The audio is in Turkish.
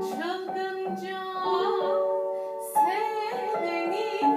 çılgınca sevenim